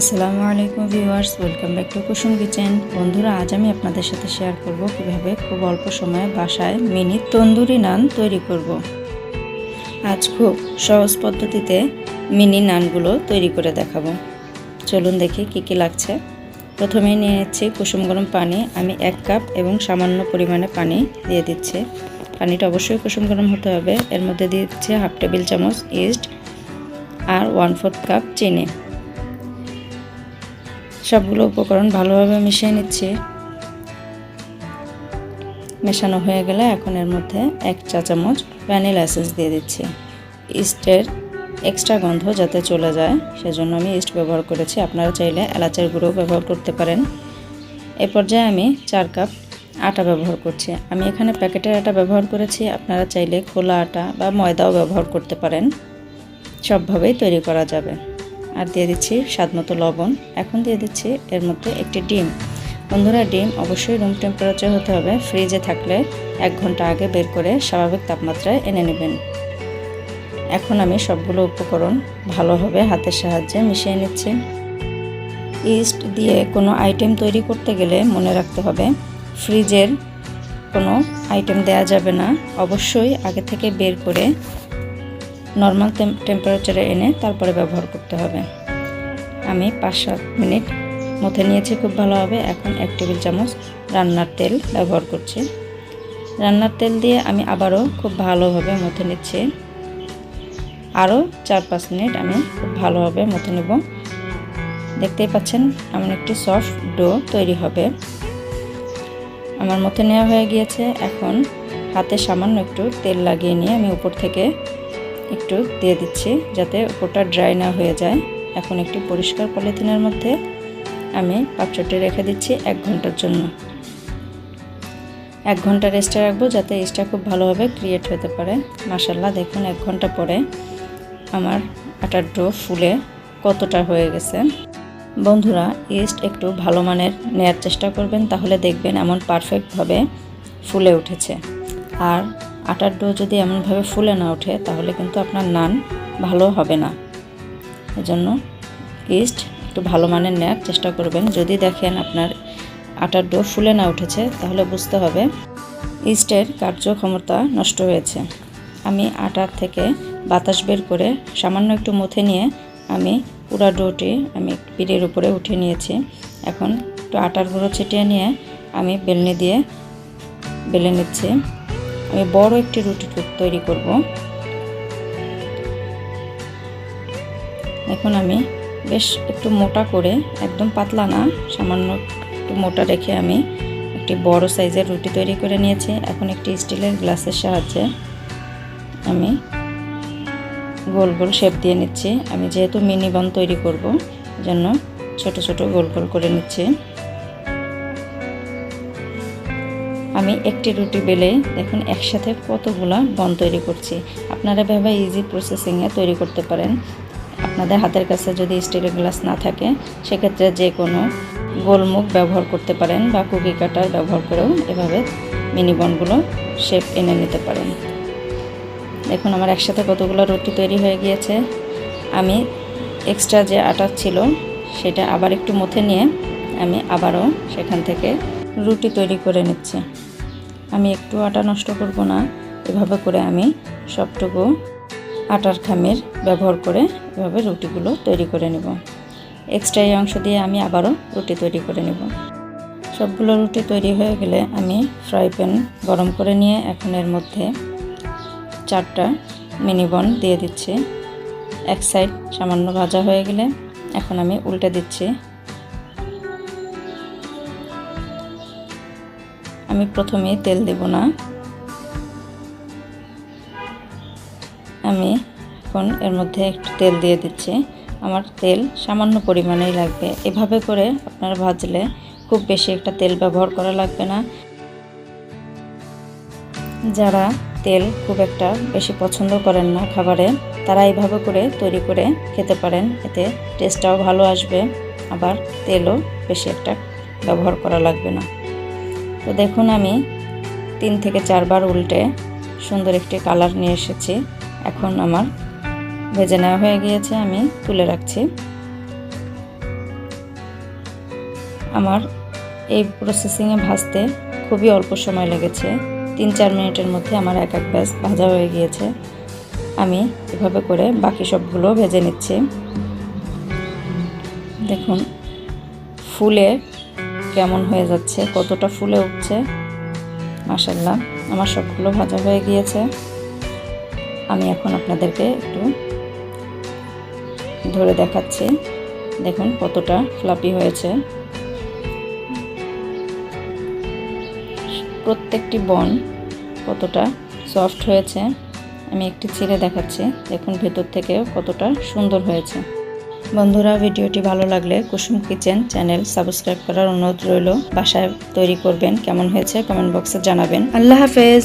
আসসালামু আলাইকুম viewers, welcome back to Kusum kitchen. বন্ধুরা, আজ আমি আপনাদের সাথে শেয়ার করব কীভাবে খুব অল্প সময়ে বাসায় মিনি তন্দুরি নান তৈরি করব। আজ খুব সহজ পদ্ধতিতে মিনি নানগুলো তৈরি করে দেখাবো। চলুন দেখি কি কি লাগছে। প্রথমে নিয়ে নিচ্ছি কুসুম গরম পানি। আমি এক কাপ এবং সামান্য পরিমাণে পানি দিয়ে দিচ্ছি। পানিটা অবশ্যই কুসুম গরম হতে হবে। এর মধ্যে দিয়ে দিচ্ছি হাফ টেবিল চামচ ইস্ট আর ওয়ান ফোর্থ কাপ চিনি। সবগুলো উপকরণ ভালোভাবে মিশিয়ে নিচ্ছি। মেশানো হয়ে গেলে এখন এর মধ্যে এক চা চামচ ভ্যানিলা এসেন্স দিয়ে দিচ্ছি। ইস্টের এক্সট্রা গন্ধ যাতে চলে যায়, সেজন্য আমি ইস্ট ব্যবহার করেছি। আপনারা চাইলে এলাচের গুঁড়ো ব্যবহার করতে পারেন। এ পর্যায়ে আমি চার কাপ আটা ব্যবহার করছি। আমি এখানে প্যাকেটের আটা ব্যবহার করেছি। আপনারা চাইলে খোলা আটা বা ময়দাও ব্যবহার করতে পারেন। সবভাবেই তৈরি করা যাবে। আর দিয়ে দিচ্ছি স্বাদ মতো লবণ। এখন দিয়ে দিচ্ছি এর মধ্যে একটি ডিম। বন্ধুরা, ডিম অবশ্যই রুম টেম্পারেচার হতে হবে। ফ্রিজে থাকলে এক ঘণ্টা আগে বের করে স্বাভাবিক তাপমাত্রায় এনে নেবেন। এখন আমি সবগুলো উপকরণ ভালোভাবে হাতের সাহায্যে মিশিয়ে নিচ্ছি। ইস্ট দিয়ে কোনো আইটেম তৈরি করতে গেলে মনে রাখতে হবে ফ্রিজের কোনো আইটেম দেয়া যাবে না। অবশ্যই আগে থেকে বের করে নর্মাল টেম্পারেচারে এনে তারপরে ব্যবহার করতে হবে। আমি পাঁচ সাত মিনিট মধ্যে নিয়েছি, খুব ভালোভাবে এখন এক টেবিল চামচ রান্নার তেল ব্যবহার করছি। রান্নার তেল দিয়ে আমি আবারও খুব ভালোভাবে মথে নিচ্ছি। আরও চার পাঁচ মিনিট আমি খুব ভালোভাবে মথে নেব। দেখতেই পাচ্ছেন, এমন একটি সফট ডো তৈরি হবে। আমার মধ্যে নেওয়া হয়ে গিয়েছে। এখন হাতে সামান্য একটু তেল লাগিয়ে নিয়ে আমি উপর থেকে একটু দিয়ে দিচ্ছি যাতে উপরটা ড্রাই না হয়ে যায়। এখন একটি পরিষ্কার পলিথিনের মধ্যে আমি পাত্রটি রেখে দিচ্ছি এক ঘণ্টার জন্য। এক ঘণ্টা রেস্টে রাখব যাতে ইস্টটা খুব ভালোভাবে ক্রিয়েট হতে পারে। মাসাল্লাহ দেখুন এক ঘণ্টা পরে আমার আটার ডো ফুলে কতটা হয়ে গেছে। বন্ধুরা ইস্ট একটু ভালো মানের নেয়ার চেষ্টা করবেন, তাহলে দেখবেন এমন পারফেক্টভাবে ফুলে উঠেছে। আর আটার ডো যদি এমনভাবে ফুলে না ওঠে, তাহলে কিন্তু আপনার নান ভালো হবে না। এজন্য ইস্ট একটু ভালো মানের নেওয়ার চেষ্টা করবেন। যদি দেখেন আপনার আটার ডো ফুলে না উঠেছে, তাহলে বুঝতে হবে ইস্টের কার্যক্ষমতা নষ্ট হয়েছে। আমি আটার থেকে বাতাস বের করে সামান্য একটু মুথে নিয়ে আমি পুরা ডোটি আমি পিঠের উপরে উঠে নিয়েছি। এখন একটু আটার গুঁড়ো ছিটিয়ে নিয়ে আমি বেলনি দিয়ে বেলে নিচ্ছি। আমি বড় একটি রুটি টুক তৈরি করব। এখন আমি বেশ একটু মোটা করে, একদম পাতলা না, সামান্য একটু মোটা রেখে আমি একটি বড় সাইজের রুটি তৈরি করে নিয়েছি। এখন একটি স্টিলের গ্লাসের সাহায্যে আমি গোল গোল শেপ দিয়ে নিচ্ছি। আমি যেহেতু মিনি বন তৈরি করব জন্য ছোট ছোট গোল গোল করে নিচ্ছি। আমি একটি রুটি বেলে দেখুন, একসাথে কতগুলা বন তৈরি করছি। আপনারা ভেবে ইজি প্রসেসিংয়ে তৈরি করতে পারেন। আপনাদের হাতের কাছে যদি স্টিলের গ্লাস না থাকে, সেক্ষেত্রে যে কোনো গোলমুখ ব্যবহার করতে পারেন বা কুকি কাটার ব্যবহার করেও এভাবে মিনি বনগুলো শেপ এনে নিতে পারেন। দেখুন, আমার একসাথে কতগুলো রুটি তৈরি হয়ে গিয়েছে। আমি এক্সট্রা যে আটা ছিল, সেটা আবার একটু মথে নিয়ে আমি আবারও সেখান থেকে রুটি তৈরি করে নিচ্ছি। আমি একটু আটা নষ্ট করব না। এভাবে করে আমি সবটুকু আটার খামের ব্যবহার করে এভাবে রুটিগুলো তৈরি করে নেব। এক্সট্রা এই অংশ দিয়ে আমি আবারও রুটি তৈরি করে নেব। সবগুলো রুটি তৈরি হয়ে গেলে আমি ফ্রাই প্যান গরম করে নিয়ে এখন এর মধ্যে চারটা মিনি বন দিয়ে দিচ্ছি। এক সাইড সামান্য ভাজা হয়ে গেলে এখন আমি উল্টে দিচ্ছি আমি প্রথমে তেল দেব না। আমি এখন এর মধ্যে একটু তেল দিয়ে দিচ্ছি। আমার তেল সামান্য পরিমাণেই লাগবে। এভাবে করে আপনারা ভাজলে খুব বেশি একটা তেল ব্যবহার করা লাগবে না। যারা তেল খুব একটা বেশি পছন্দ করেন না খাবারে, তারা এইভাবে করে তৈরি করে খেতে পারেন। এতে টেস্টটাও ভালো আসবে। আবার তেলও বেশি একটা ব্যবহার করা লাগবে না। তো দেখুন আমি তিন থেকে চারবার উল্টে সুন্দর একটি কালার নিয়ে এসেছি। এখন আমার ভেজে নেওয়া হয়ে গিয়েছে, আমি তুলে রাখছি। আমার এই প্রসেসিংয়ে ভাজতে খুবই অল্প সময় লেগেছে। তিন চার মিনিটের মধ্যে আমার এক এক ব্যাস ভাজা হয়ে গিয়েছে। আমি এভাবে করে বাকি সবগুলো ভেজে নিচ্ছি। দেখুন, ফুলে কেমন হয়ে যাচ্ছে, কতটা ফুলে উঠছে মাসাল্লাহ আমার সবগুলো ভাজা হয়ে গিয়েছে। আমি এখন আপনাদেরকে একটু ধরে দেখাচ্ছি, দেখুন কতটা ফ্লাপি হয়েছে। প্রত্যেকটি বন কতটা সফট হয়েছে, আমি একটি ছিঁড়ে দেখাচ্ছি, দেখুন ভেতর থেকেও কতটা সুন্দর হয়েছে। বন্ধুরা, ভিডিওটি ভালো লাগলে কুসুম কিচেন চ্যানেল সাবস্ক্রাইব করার অনুরোধ রইল। বাসায় তৈরি করবেন, কেমন হয়েছে কমেন্ট বক্সে জানাবেন। আল্লাহ হাফেজ।